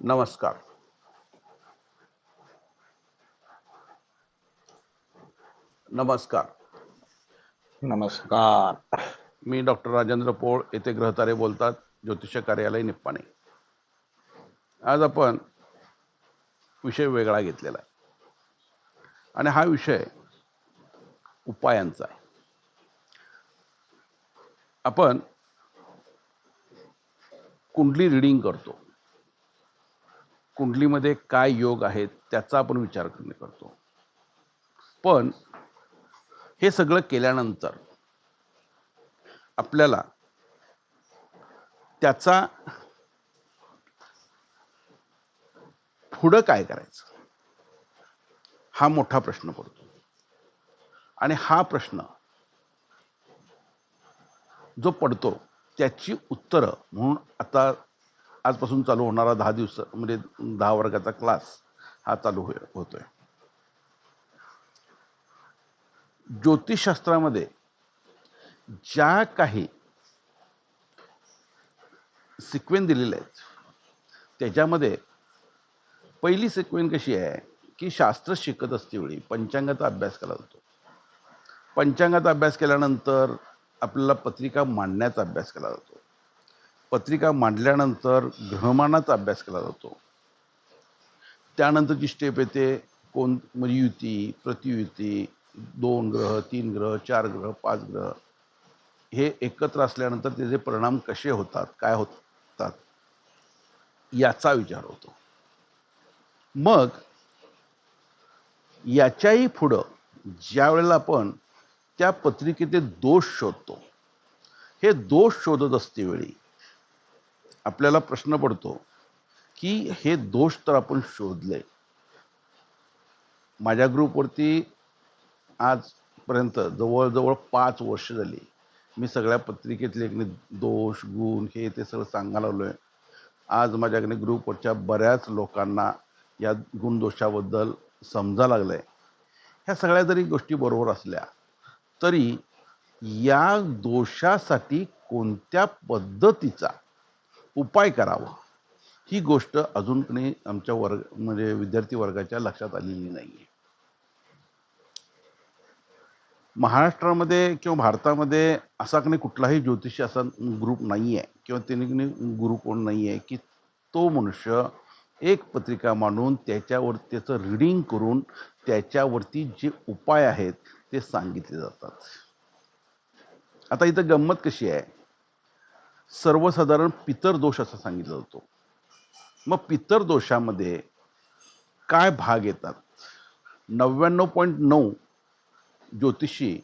नमस्कार. नमस्कार. नमस्कार. मी डॉक्टर राजेंद्र पोळ येथे ग्रहतारे बोलतात ज्योतिष कार्यालय निप्पाणे. आज आपण विषय वेगळा घेतलेला आहे. आणि हा विषय उपायांचा आहे. आपण कुंडली रिडिंग करतो. कुंडलीमध्ये काय योग आहेत त्याचा आपण विचार करणे करतो. पण हे सगळं केल्यानंतर आपल्याला त्याचा पुढं काय करायचं? हा मोठा प्रश्न पडतो. आणि हा प्रश्न जो पडतो त्याची उत्तरं म्हणून आता आजपासून चालू होणारा दहा दिवस म्हणजे दहा वर्गाचा क्लास हा चालू हो-, होतोय. ज्योतिषशास्त्रामध्ये ज्या काही सिक्वेन दिलेल्या आहेत त्याच्यामध्ये पहिली सिक्वेन कशी आहे की शास्त्र शिकत असतेवेळी पंचांगाचा अभ्यास केला जातो. पंचांगाचा अभ्यास केल्यानंतर आपल्याला पत्रिका मांडण्याचा अभ्यास केला जातो. पत्रिका मांडल्यानंतर ग्रहमानाचा अभ्यास केला जातो. त्यानंतरची स्टेप येते कोण म्हणजे युती प्रतियुती दोन ग्रह तीन ग्रह चार ग्रह पाच ग्रह. हे एकत्र असल्यानंतर त्याचे परिणाम कसे होतात काय होतात याचा विचार होतो. मग याच्याही पुढं ज्या वेळेला आपण त्या पत्रिकेचे दोष शोधतो हे दोष शोधत असते वेळी आपल्याला प्रश्न पडतो की हे दोष तर आपण शोधले. माझ्या ग्रुपवरती आजपर्यंत जवळजवळ पाच वर्ष झाली. मी सगळ्या पत्रिकेतले दोष गुण हे ते सगळं सांगायला लागलो आहे आज माझ्याकडे ग्रुपवरच्या बऱ्याच लोकांना या गुणदोषाबद्दल समजा लागलं आहे ह्या सगळ्या जरी गोष्टी बरोबर असल्या तरी या दोषासाठी कोणत्या पद्धतीचा उपाय करावा. ही गोष्ट अजून कोणी आमच्या वर्ग म्हणजे विद्यार्थी वर्गाच्या लक्षात आलेली नाही आहे महाराष्ट्रामध्ये किंवा भारतामध्ये असा काही कुठलाही ज्योतिषी असा ग्रुप नाही आहे किंवा त्यांनी गुरु कोण नाही आहे की तो मनुष्य एक पत्रिका मांडून त्याच्यावर त्याचं रिडिंग करून त्याच्यावरती जे उपाय आहेत ते सांगितले जातात. आता इथं गंमत कशी आहे? सर्वसाधारण पितर दोष असा सांगितला जातो. मग पितर दोषामध्ये काय भाग येतात? नव्याण्णव पॉईंट नऊ ज्योतिषी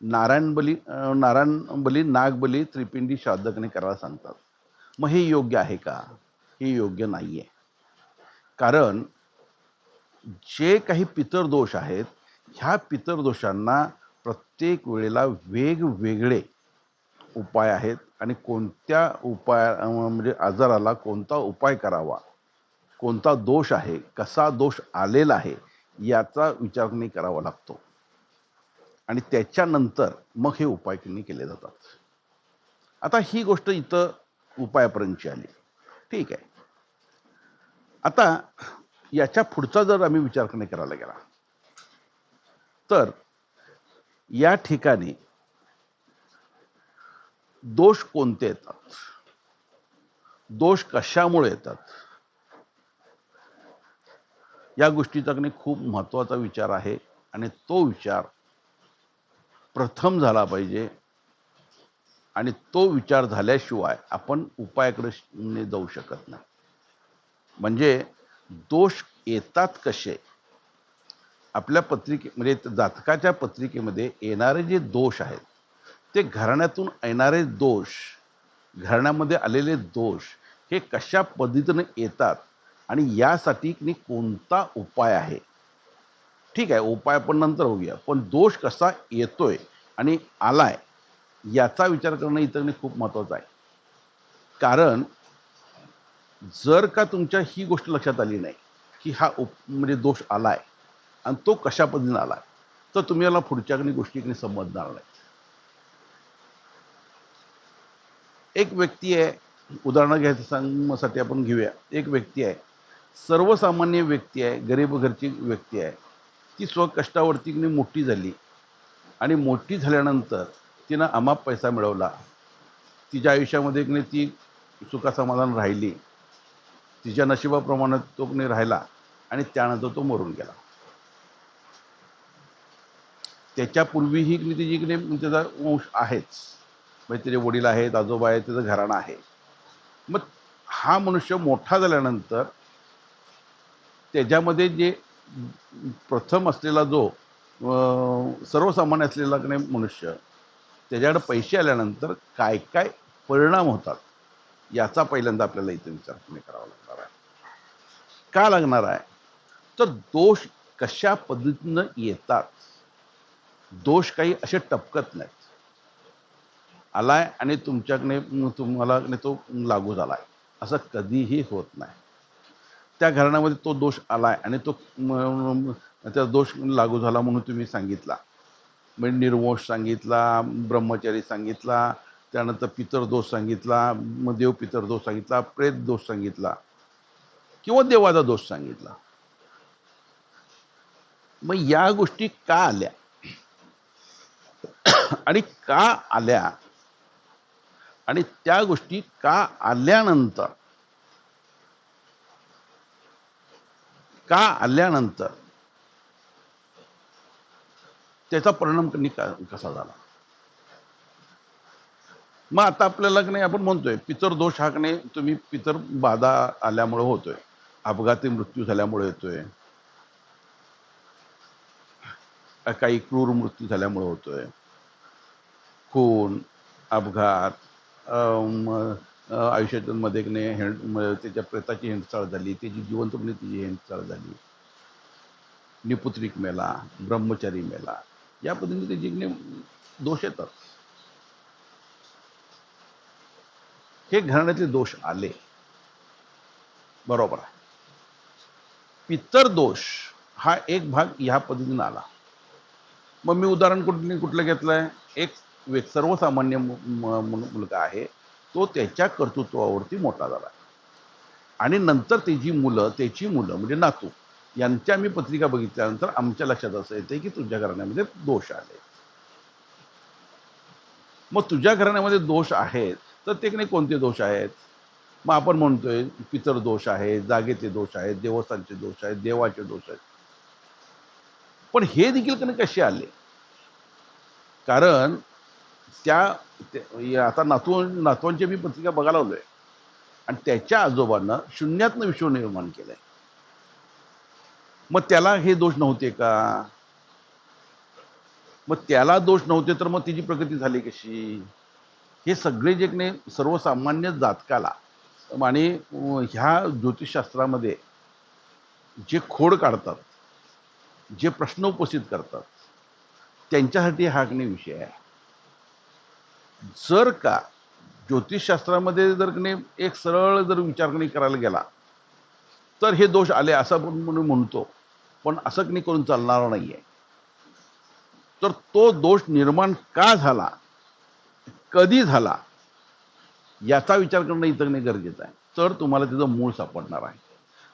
नारायण बली नारायण बली नागबली त्रिपिंडी श्राद्धकने करायला सांगतात. मग हे योग्य आहे का? हे योग्य नाही आहे कारण जे काही पितर दोष आहेत ह्या पितर दोषांना प्रत्येक वेळेला वेगवेगळे उपाय आहेत आणि कोणत्या उपाय म्हणजे आजाराला कोणता उपाय करावा? कोणता दोष आहे? कसा दोष आलेला आहे? याचा विचार नाही करावा लागतो. आणि त्याच्यानंतर मग हे उपाय केले जातात. आता ही गोष्ट इथं उपायापर्यंतची आली. ठीक आहे. आता याच्या पुढचा जर आम्ही विचार करायला गेला तर या ठिकाणी दोष कोणते येतात? दोष कशामुळे येतात? या गोष्टीचा खूप महत्त्वाचा विचार आहे आणि तो विचार प्रथम झाला पाहिजे आणि तो विचार झाल्याशिवाय आपण उपायाकडे जाऊ शकत नाही. म्हणजे दोष येतात कसे? आपल्या पत्रिके म्हणजे जातकाच्या पत्रिकेमध्ये येणारे जे दोष आहेत ते घराण्यातून येणारे दोष घराण्यामध्ये आलेले दोष हे कशा पद्धतीने येतात आणि यासाठी की कोणता उपाय आहे? ठीक आहे उपाय आपण नंतर होऊया. पण दोष कसा येतोय आणि आलाय याचा विचार करणं इथं खूप महत्वाचं आहे. कारण जर का तुमच्या ही गोष्ट लक्षात आली नाही की हा उप म्हणजे दोष आलाय आणि तो कशा पद्धतीने आलाय तर तुम्ही याला पुढच्या गोष्टीकडे समजणार नाही. एक व्यक्ती आहे उदाहरणं घ्यायचं सांगण्यासाठी आपण घेऊया. एक व्यक्ती आहे सर्वसामान्य व्यक्ती आहे गरीब घरची व्यक्ती आहे. ती स्वकष्टावरती मोठी झाली आणि मोठी झाल्यानंतर तिनं अमाप पैसा मिळवला. तिच्या आयुष्यामध्ये की नाही ती सुखासमाधान राहिली. तिच्या नशिबाप्रमाणे तो कोणी राहिला आणि त्यानंतर तो मरून गेला. त्याच्यापूर्वीही की तिची की नाही त्याचा वंश आहेच. म्हणजे त्याचे वडील आहेत आजोबा आहेत त्याचं घराणं आहे. मग हा मनुष्य मोठा झाल्यानंतर त्याच्यामध्ये जे प्रथम असलेला जो अं, सर्वसामान्य असलेला की नाही मनुष्य त्याच्याकडे पैसे आल्यानंतर काय काय परिणाम होतात याचा पहिल्यांदा आपल्याला इथे विचार करावा लागणार आहे. का लागणार आहे? तर दोष कशा पद्धतीनं येतात? दोष काही असे टपकत नाहीत. आलाय आणि तुमच्याकडे तुम्हाला तो लागू झालाय. असं कधीही होत नाही. त्या घराण्यामध्ये तो दोष आलाय आणि तो त्या दोष लागू झाला म्हणून तुम्ही सांगितला. म्हणजे निर्वंश सांगितला ब्रह्मचारी सांगितला त्यानंतर पितर दोष सांगितला मग देव पितर दोष सांगितला प्रेत दोष सांगितला किंवा देवाचा दोष सांगितला. मग या गोष्टी का आल्या? आणि का आल्या? आणि त्या गोष्टी का आल्यानंतर? का आल्यानंतर? त्याचा परिणाम कसा झाला? मग आता आपल्याला नाही आपण म्हणतोय पितर दोष हा नाही तुम्ही पितर बाधा आल्यामुळे होतोय. अपघाती मृत्यू झाल्यामुळे येतोय काही क्रूर मृत्यू झाल्यामुळे होतोय. खून अपघात अम, मध्ये नाही हेंड त्याच्या प्रेताची हेंडचाळ झाली त्याची जिवंतपणे म्हणजे तिची हेंडचाळ झाली. निपुत्रिक मेला ब्रह्मचारी मेला या पद्धतीने ते की दोष येतात. हे घराण्यातले दोष आले. बरोबर आहे. पितर दोष हा एक भाग ह्या पद्धतीने आला. मग मी उदाहरण कुठलं कुठलं घेतलंय? एक व्यक् सर्वसामान्य मुलगा आहे तो त्याच्या कर्तृत्वावरती मोठा झाला. आणि नंतर त्याची मुलं त्याची मुलं म्हणजे नातू यांच्या मी पत्रिका बघितल्यानंतर आमच्या लक्षात असं येते की तुझ्या घराण्यामध्ये दोष आले. मग तुझ्या घराण्यामध्ये दोष आहेत तर ते नाही कोणते दोष आहेत? मग आपण म्हणतोय पितर दोष आहे जागेचे दोष आहेत देवस्थानचे दोष आहेत देवाचे दोष आहेत. पण हे देखील कधी कसे आले? कारण त्या आता नातू नातवांची मी पत्रिका बघायला आलोय. आणि त्याच्या आजोबांना शून्यातनं विश्व निर्माण केलंय. मग त्याला हे दोष नव्हते का? मग त्याला दोष नव्हते तर मग तिची प्रगती झाली कशी? हे सगळे जे की सर्वसामान्य जातकाला आणि ह्या ज्योतिषशास्त्रामध्ये जे खोड काढतात जे प्रश्न उपस्थित करतात त्यांच्यासाठी हा विषय आहे. जर का ज्योतिषशास्त्रामध्ये जर एक सरळ जर विचारणी करायला गेला तर हे दोष आले असं आपण म्हणून म्हणतो. पण असं कणी करून चालणार नाहीये. तर तो दोष निर्माण का झाला कधी झाला याचा विचार करणं इतर नाही गरजेचं आहे. तर तुम्हाला त्याचं मूळ सापडणार आहे.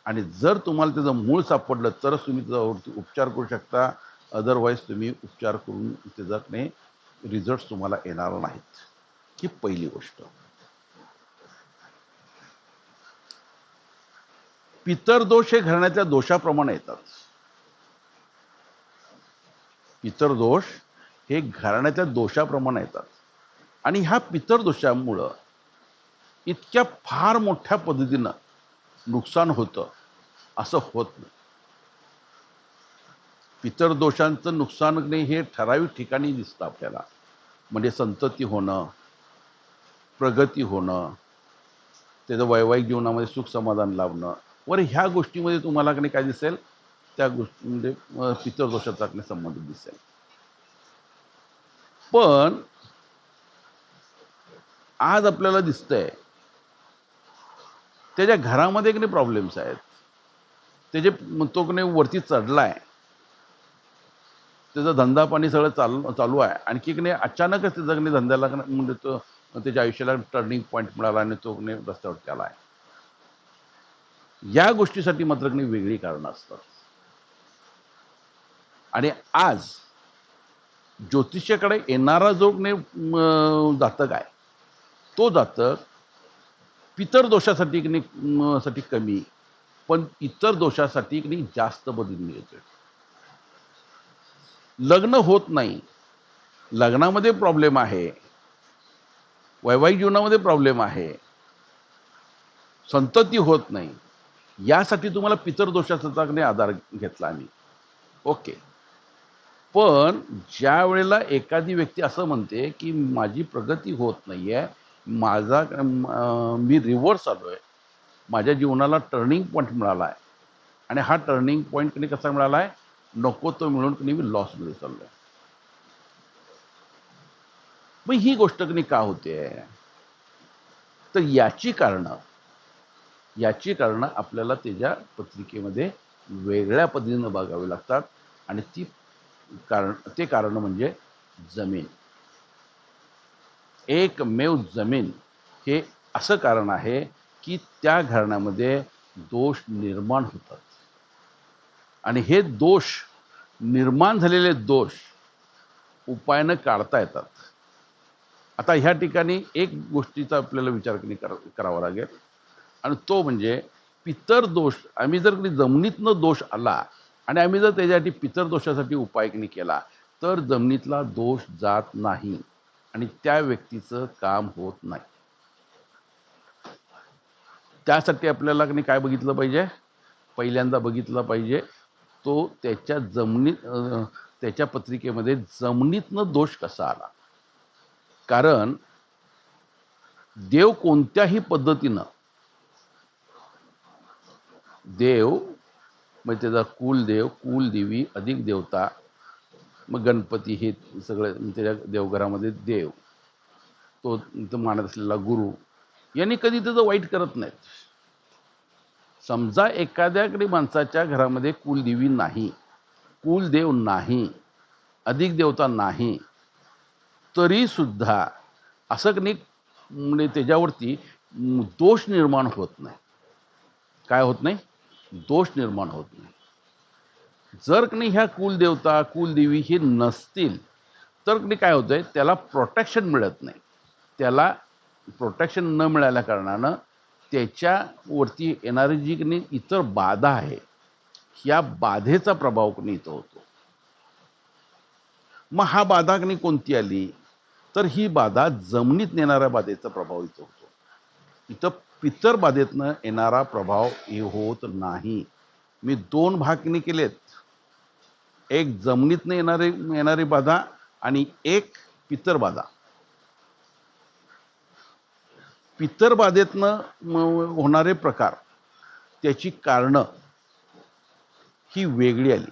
आणि जर तुम्हाला त्याचं मूळ सापडलं तरच तुम्ही त्याच्यावरती उपचार करू शकता. अदरवाईज तुम्ही उपचार करून त्याच्याकडे नाही रिझल्ट तुम्हाला येणार नाहीत. ही पहिली गोष्ट. पितर दोष हे घराण्यातल्या दोषाप्रमाणे येतात. पितर दोष हे घराण्यातल्या दोषाप्रमाणे येतात. आणि ह्या पितर दोषामुळं इतक्या फार मोठ्या पद्धतीनं नुकसान होतं असं होत नाही. पितरदोषांचं नुकसान नाही हे ठराविक ठिकाणी दिसतं आपल्याला. म्हणजे संतती होणं प्रगती होणं त्याचं वैवाहिक जीवनामध्ये सुख समाधान लावणं. वर ह्या गोष्टीमध्ये तुम्हाला की काय दिसेल? त्या गोष्टी म्हणजे पितर पितरदोषाचा संबंधित दिसेल. पण आज आपल्याला दिसतंय त्याच्या घरामध्ये की प्रॉब्लेम्स आहेत? त्याचे तो की वरती चढलाय त्याचा धंदा पाणी सगळं चालू चालू आहे. आणखी की नाही अचानकच त्याचा की धंद्याला म्हणजे तो त्याच्या आयुष्याला टर्निंग पॉईंट मिळाला आणि तो की रस्त्यावरती आला आहे. या गोष्टीसाठी मात्र की वेगळी कारणं असतात. आणि आज ज्योतिषाकडे येणारा जो नाही, जातक आहे तो जातक पितर दोषासाठी साठी कमी पण इतर दोषासाठी जास्त बदल मिळतोय. लग्न होत नाही. लग्नामध्ये प्रॉब्लेम आहे. वैवाहिक जीवनामध्ये प्रॉब्लेम आहे. संतती होत नाही. यासाठी तुम्हाला पितर दोषाचा आधार घेतला आम्ही. ओके पण ज्या वेळेला एखादी व्यक्ती असं म्हणते की माझी प्रगती होत नाही आहे माझा मी रिव्हर्स आलो आहे माझ्या जीवनाला टर्निंग पॉईंट मिळाला आहे आणि हा टर्निंग पॉईंट कधी कसा मिळाला आहे नको तो मिळून मी लॉसमध्ये चाललो मग ही गोष्ट का होते? तर याची कारणं याची कारणं आपल्याला त्याच्या पत्रिकेमध्ये वेगळ्या पद्धतीनं बघावी लागतात आणि ती कारण ते कारण म्हणजे जमीन. एकमेव जमीन हे असं कारण आहे की त्या घराण्यामध्ये दोष निर्माण होतात. आणि हे दोष निर्माण झालेले दोष उपायानं काढता येतात. आता ह्या ठिकाणी एक गोष्टीचा आपल्याला विचार कर- करावा लागेल. आणि तो म्हणजे पितर दोष आम्ही जर कधी जमिनीतनं दोष आला आणि आम्ही जर त्याच्यासाठी पितर दोषासाठी उपाय केला तर जमिनीतला दोष जात नाही आणि त्या व्यक्तीचं काम होत नाही. त्यासाठी आपल्याला काय बघितलं पाहिजे? पहिल्यांदा बघितलं पाहिजे तो त्याच्या जमनीत त्याच्या पत्रिकेमध्ये जमिनीतनं दोष कसा आला? कारण देव कोणत्याही पद्धतीनं देव म्हणजे त्याचा कुलदेव कुलदेवी अधिक देवता मग गणपती हे सगळं त्याच्या देवघरामध्ये देव तो तो मानत असलेला गुरु यांनी कधी त्याचं वाईट करत नाहीत. समजा एखाद्याकडे माणसाच्या घरामध्ये कुलदेवी नाही कुलदेव नाही अधिक देवता नाही तरी सुद्धा असं की नाही म्हणजे त्याच्यावरती दोष निर्माण होत नाही. काय होत नाही? दोष निर्माण होत नाही. जर कणी ह्या कुलदेवता कुलदेवी हे नसतील तर कणी काय होतंय? त्याला प्रोटेक्शन मिळत नाही. त्याला प्रोटेक्शन न मिळाल्या कारणानं त्याच्यावरती येणारी जी की नाही इतर बाधा आहे या बाधेचा प्रभाव की इथं होतो. मग हा बाधा की कोणती आली? तर ही बाधा जमिनीत नेणाऱ्या बाधेचा प्रभाव इथं होतो. इथं पितर बाधेतनं येणारा प्रभाव हे होत नाही. मी दोन भाग नाही केलेत. एक जमिनीतनं येणारी येणारी बाधा आणि एक पितर बाधा. पितर बाधेतनं होणारे प्रकार त्याची कारणं ही वेगळी आली.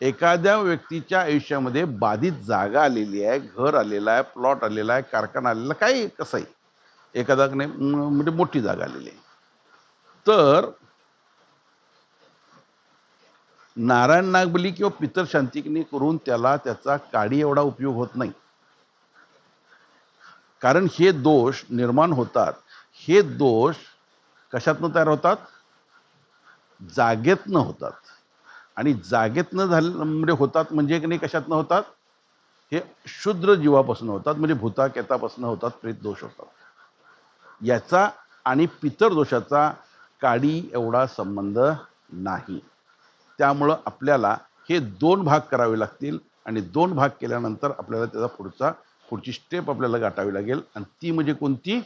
एखाद्या व्यक्तीच्या आयुष्यामध्ये बाधित जागा आलेली आहे घर आलेलं आहे प्लॉट आलेला आहे कारखाना आलेला काही कसंही. एखादा म्हणजे मोठी जागा आलेली आहे. तर नारायण नागबली किंवा पितर शांतिकनी करून त्याला त्याचा काडी एवढा उपयोग होत नाही. कारण हे दोष निर्माण होतात. हे दोष कशातनं तयार होतात? जागेतनं होतात. आणि जागेतनं झाले म्हणजे होतात म्हणजे की नाही कशातनं होतात? हे शुद्र जीवापासून होतात म्हणजे भूताकेतापासून होतात प्रेत दोष होतात. याचा आणि पितर दोषाचा काडी एवढा संबंध नाही. त्यामुळं आपल्याला हे दोन भाग करावे लागतील आणि दोन भाग केल्यानंतर आपल्याला त्याचा पुढचा पुढची स्टेप आपल्याला गाठावी लागेल. आणि ती म्हणजे कोणती?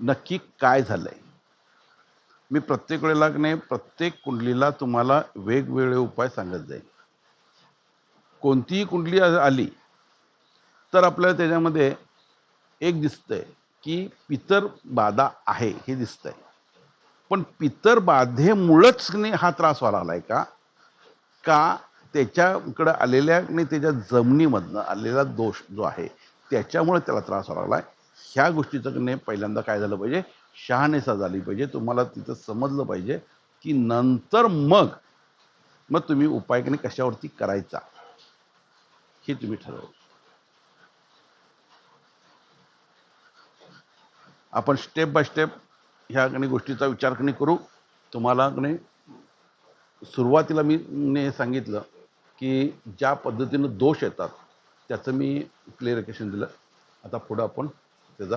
नक्की काय झालंय? मी प्रत्येक वेळेला नाही प्रत्येक कुंडलीला तुम्हाला वेगवेगळे उपाय सांगत जाईल कोणतीही कुंडली आली तर आपल्याला त्याच्यामध्ये एक दिसतंय की पितर बाधा आहे हे दिसतंय. पण पितर बाधेमुळंच नाही हा त्रास व्हायला आलाय का? का त्याच्याकडं आलेल्या आणि त्याच्या जमिनीमधनं आलेला दोष जो आहे त्याच्यामुळे त्याला त्रास व्हायला आहे ह्या गोष्टीचं की नाही पहिल्यांदा काय झालं पाहिजे? शहानिसा झाली पाहिजे. तुम्हाला तिथं समजलं पाहिजे की नंतर मग मग तुम्ही उपाय की नाही कशावरती करायचा? हे तुम्ही ठरवलं आपण स्टेप बाय स्टेप ह्या गोष्टीचा विचार कणी करू. तुम्हाला सुरुवातीला मी ने सांगितलं की ज्या पद्धतीनं दोष येतात त्याचं मी क्लिअरिफिकेशन दिलं. आता पुढं आपण त्याचा